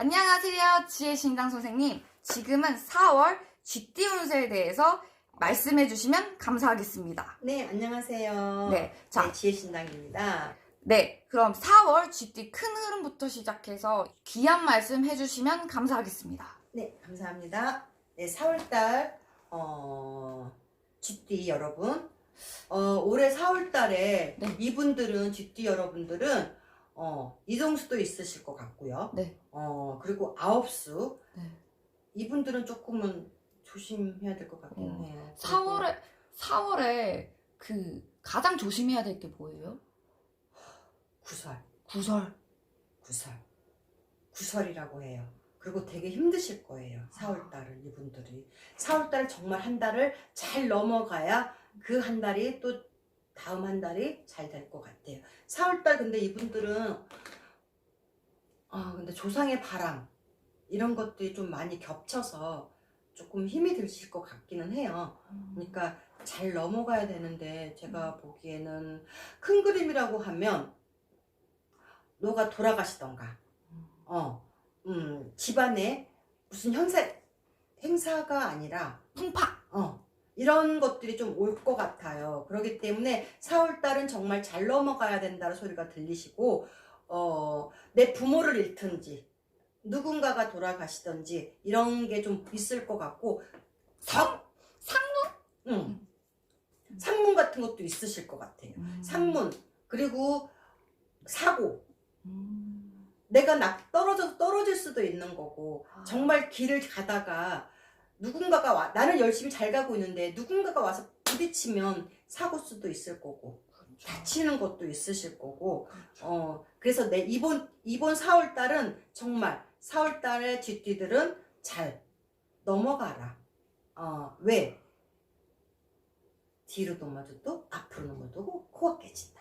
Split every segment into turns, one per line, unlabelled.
안녕하세요. 지혜 신당 선생님. 지금은 4월 GT 운세에 대해서 말씀해 주시면 감사하겠습니다.
네, 안녕하세요.
네. 자,
네, 지혜신당입니다.
네. 그럼 4월 GT 큰 흐름부터 시작해서 귀한 말씀 해 주시면 감사하겠습니다.
네, 감사합니다. 네, 4월달, 어, GT 여러분. 어, 올해 4월달에
네.
이분들은, GT 여러분들은, 어, 이동수도 있으실 것 같고요.
네.
어, 그리고 아홉수.
네.
이분들은 조금은 조심해야 될 것 같긴
어,
해요.
4월에 4월에 그 가장 조심해야 될 게 뭐예요?
구설.
구설.
구설. 구설이라고 해요. 그리고 되게 힘드실 거예요. 4월달은 이분들이. 4월달 정말 한 달을 잘 넘어가야 그 한 달이 또 다음 한 달이 잘 될 것 같아요. 4월달 근데 이분들은 아 근데 조상의 바람 이런 것들이 좀 많이 겹쳐서 조금 힘이 드실 것 같기는 해요. 그러니까 잘 넘어가야 되는데 제가 보기에는 큰 그림이라고 하면 너가 돌아가시던가 어, 음, 집안에 무슨 현사 행사가 아니라
풍파.
어, 이런 것들이 좀 올 것 같아요. 그렇기 때문에 4월 달은 정말 잘 넘어가야 된다는 소리가 들리시고 어, 내 부모를 잃든지 누군가가 돌아가시든지 이런 게 좀 있을 것 같고
상
상문? 응. 상문 같은 것도 있으실 것 같아요.
음.
상문 그리고 사고
음.
내가 낙 떨어져서 떨어질 수도 있는 거고
아.
정말 길을 가다가 누군가가 와 나는 열심히 잘 가고 있는데 누군가가 와서 부딪히면 사고 수도 있을 거고 다치는 것도 있으실 거고 어 그래서 내 이번 이번 4월 달은 정말 4월 달에 쥐띠들은 잘 넘어가라 어 왜 뒤로 넘어져도 앞으로 넘어져도 코가 깨진다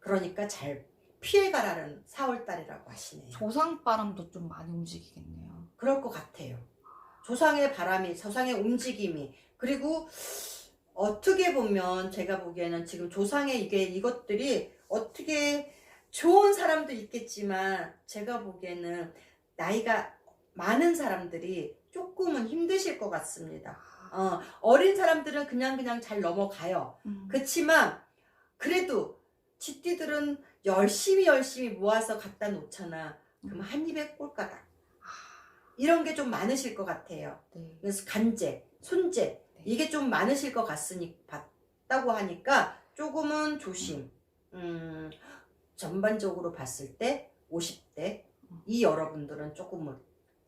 그러니까 잘 피해가라는 4월 달이라고 하시네요.
조상 바람도 좀 많이 움직이겠네요.
그럴 것 같아요. 조상의 바람이, 조상의 움직임이, 그리고 어떻게 보면 제가 보기에는 지금 조상의 이게 이것들이 어떻게 좋은 사람도 있겠지만 제가 보기에는 나이가 많은 사람들이 조금은 힘드실 것 같습니다. 어, 어린 사람들은 그냥 그냥 잘 넘어가요.
음.
그렇지만 그래도 쥐띠들은 열심히 열심히 모아서 갖다 놓잖아. 그럼 한 입에 꼴까닥. 이런 게 좀 많으실 것 같아요.
네.
그래서 간제, 손재
네.
이게 좀 많으실 것 같으니 봤다고 하니까 조금은 조심. 음, 전반적으로 봤을 때 50대 이 여러분들은 조금은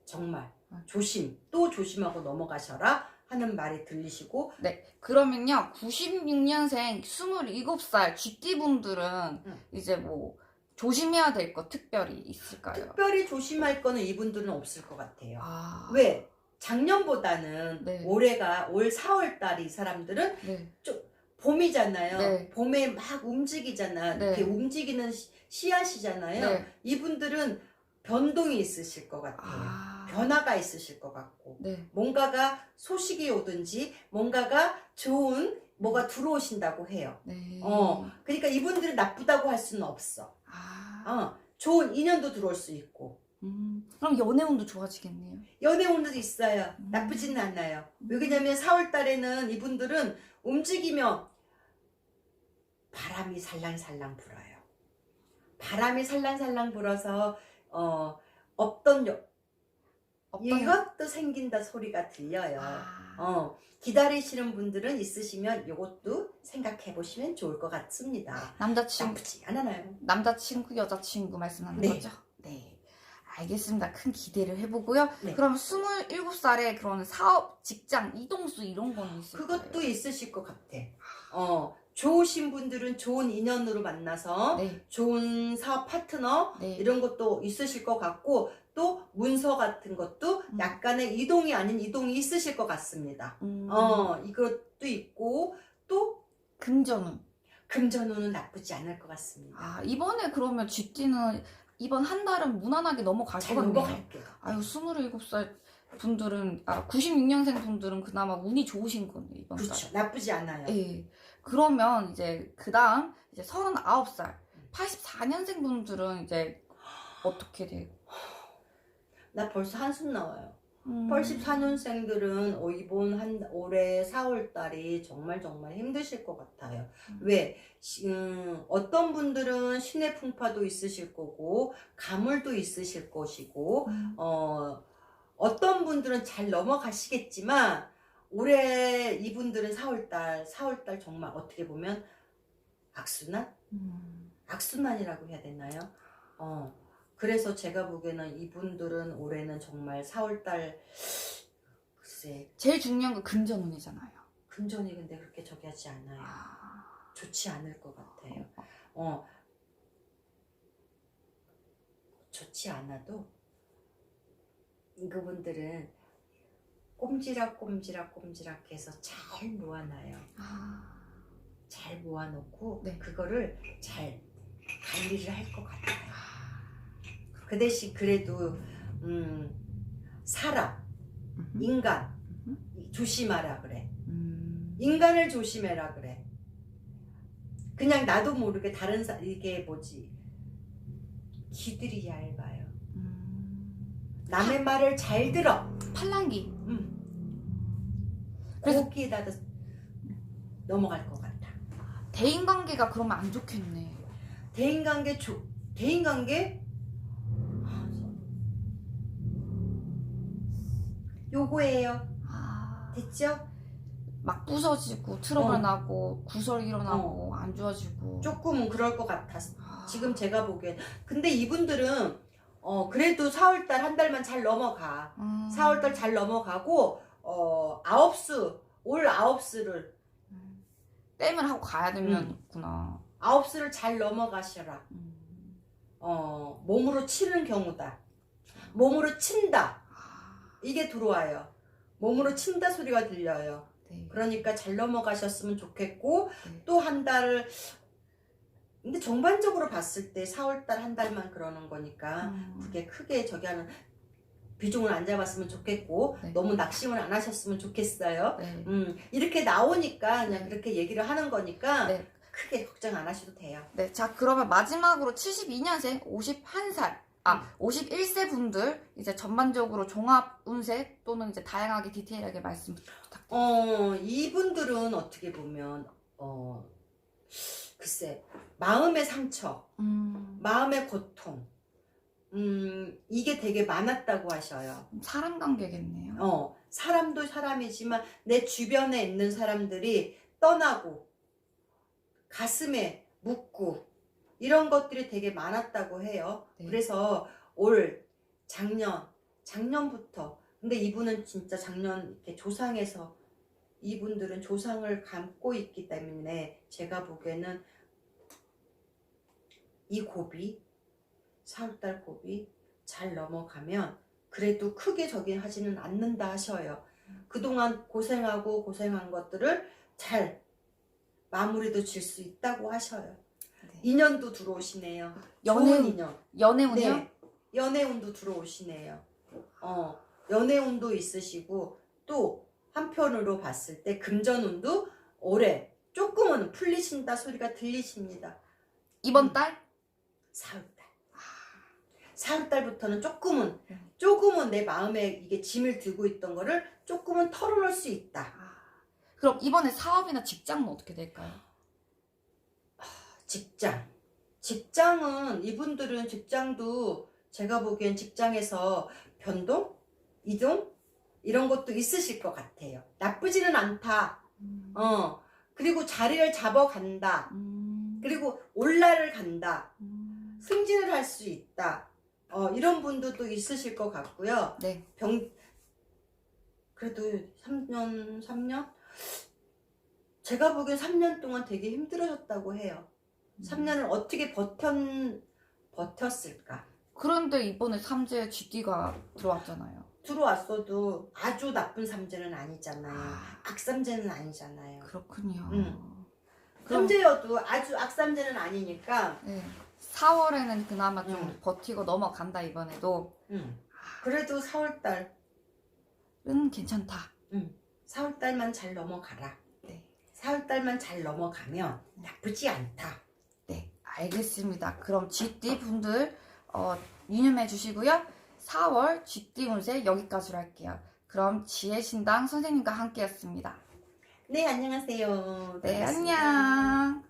정말 조심 또 조심하고 넘어가셔라 하는 말이 들리시고
그러면요, 96년생 27살 GT분들은
응.
이제 뭐 조심해야 될 거 특별히 있을까요?
특별히 조심할 거는 이분들은 없을 것 같아요.
아,
왜? 작년보다는
네.
올해가 올 4월 달이 사람들은
네.
봄이잖아요.
네.
봄에 막 움직이잖아.
네.
이렇게 움직이는 시- 씨앗이잖아요.
네.
이분들은 변동이 있으실 것 같아요.
아,
변화가 있으실 것 같고.
네.
뭔가가 소식이 오든지 뭔가가 좋은 뭐가 들어오신다고 해요.
네.
어. 그러니까 이분들은 나쁘다고 할 수는 없어.
아,
어, 좋은 인연도 들어올 수 있고.
음, 그럼 연애 운도 좋아지겠네요.
연애 운도 있어요.
음.
나쁘지는 않아요. 왜냐면 4월 달에는 이분들은 움직이며 바람이 살랑살랑 불어요. 바람이 살랑살랑 불어서 어 없던 여- 이것도 생긴다 소리가 들려요.
아,
어 기다리시는 분들은 있으시면 이것도 생각해 보시면 좋을 것 같습니다.
남자친구,
나쁘지 않아요.
남자친구, 여자친구 말씀하는
네.
거죠? 네. 알겠습니다. 큰 기대를 해보고요.
네.
그럼 27살에 그런 사업, 직장, 이동수 이런 건 있을까요?
그것도 있으실 것 같아. 어 좋으신 분들은 좋은 인연으로 만나서
네.
좋은 사업 파트너
네.
이런 것도 있으실 것 같고 또 문서 같은 것도
음.
약간의 이동이 아닌 이동이 있으실 것 같습니다.
음,
어 이것도 있고 또
금전운.
금전운은 나쁘지 않을 것 같습니다.
아, 이번에 그러면 GT는 이번 한 달은 무난하게 넘어갈
것잘
같네요. 아유, 27살 분들은, 아, 96년생 분들은 그나마 운이 좋으신 거네, 이번 달.
그렇죠. 나쁘지 않아요.
예. 그러면 이제 그 다음 이제 39살, 84년생 분들은 이제 어떻게 돼요?
나 벌써 한숨 나와요.
음.
84년생들은 어, 이번 한 올해 4월 달이 정말 정말 힘드실 것 같아요.
음.
왜? 시- 음, 어떤 분들은 신의 풍파도 있으실 거고 가물도 있으실 것이고
음.
어, 어떤 분들은 잘 넘어가시겠지만 올해 이분들은 4월 달 4월 달 정말 어떻게 보면 악순환?
음.
악순환이라고 해야 되나요? 어. 그래서 제가 보기에는 이분들은 올해는 정말 4월달 글쎄
제일 중요한 건 금전운이잖아요.
금전이 근데 그렇게 저기 하지 않아요.
아.
좋지 않을 것 같아요. 어. 좋지 않아도 그분들은 꼼지락 꼼지락 꼼지락 해서 잘 모아놔요.
아.
잘 모아놓고
네.
그거를 잘 관리를 할 것 같아요. 그 대신 그래도 음, 사람. 인간. 조심하라 그래.
음.
인간을 조심해라 그래. 그냥 나도 모르게 다른 사 이게 뭐지? 귀들이 얇아요.
음.
남의 말을 잘 들어.
팔랑기.
음.
그래서-
거기에다 넘어갈 것 같아.
대인 관계가 그러면 안 좋겠네.
대인관계 조, 대인관계 요거예요.
아.
됐죠?
막 부서지고 트러블
어.
나고 구설 일어나고 안 좋아지고.
조금은 그럴 것 같았어.
아.
지금 제가 보기엔. 근데 이분들은 어 그래도 4월달 한 달만 잘 넘어가.
음.
4월달 잘 넘어가고 어 아홉 수 올 아홉 수를
음. 땜을 하고 가야 되면구나.
아홉 수를 잘 넘어가셔라.
음.
어 몸으로 치는 경우다. 몸으로 친다.
아.
이게 들어와요. 몸으로 친다 소리가 들려요.
네.
그러니까 잘 넘어가셨으면 좋겠고
네.
또한 달. 근데 전반적으로 봤을 때 4월달 한 달만 그러는 거니까
음.
그게 크게 저기 하는 비중을 안 잡았으면 좋겠고
네.
너무 낙심을 안 하셨으면 좋겠어요.
네.
음, 이렇게 나오니까 그냥
네.
그렇게 얘기를 하는 거니까
네.
크게 걱정 안 하셔도 돼요.
네, 자 그러면 마지막으로 72년생 51살 아 51세 분들 이제 전반적으로 종합 운세 또는 이제 다양하게 디테일하게 말씀 부탁드립니다.
어, 이분들은 어떻게 보면 어, 글쎄 마음의 상처,
음,
마음의 고통, 음, 이게 되게 많았다고 하셔요.
사람 관계겠네요.
어, 사람도 사람이지만 내 주변에 있는 사람들이 떠나고 가슴에 묻고 이런 것들이 되게 많았다고 해요.
네.
그래서 올 작년 작년부터 근데 이분은 진짜 작년 이렇게 조상에서 이분들은 조상을 감고 있기 때문에 제가 보기에는 이 고비 4월달 고비 잘 넘어가면 그래도 크게 저기 하지는 않는다 하셔요. 그동안 고생하고 고생한 것들을 잘 마무리도 질 수 있다고 하셔요.
네.
인연도 들어오시네요.
연애
좋은 인연.
연애운이요?
네. 연애운도 들어오시네요. 어, 연애운도 있으시고 또 한편으로 봤을 때 금전운도 올해 조금은 풀리신다 소리가 들리십니다.
이번
음.
달?
4월달. 4월달부터는 조금은
네.
조금은 내 마음에 이게 짐을 들고 있던 거를 조금은 털어놓을 수 있다.
아, 그럼 이번에 사업이나 직장은 어떻게 될까요?
직장. 직장은 이분들은 직장도 제가 보기엔 직장에서 변동, 이동 이런 것도 있으실 것 같아요. 나쁘지는 않다.
음.
어. 그리고 자리를 잡아간다.
음.
그리고 올라를 간다.
음.
승진을 할 수 있다. 어, 이런 분들도 있으실 것 같고요.
네.
병 그래도 3년 3년 제가 보기엔 3년 동안 되게 힘들어졌다고 해요.
음.
3년을 어떻게 버텼 버텼을까?
그런데 이번에 삼재 GD가 들어왔잖아요.
들어왔어도 아주 나쁜 삼재는 아니잖아요.
아,
악삼재는 아니잖아요.
그렇군요.
음.
그럼
삼재여도 아주 악삼재는 아니니까
네. 4월에는 그나마 좀
음.
버티고 넘어간다 이번에도
음. 그래도 4월달
은 괜찮다.
4월달만 잘 넘어가라.
네.
4월달만 잘 넘어가면 나쁘지 않다.
네, 알겠습니다. 그럼 GD 분들 어, 유념해 주시고요. 4월 쥐띠 운세 여기까지로 할게요. 그럼 지혜신당 선생님과 함께였습니다.
네, 안녕하세요.
네,
반갑습니다.
안녕.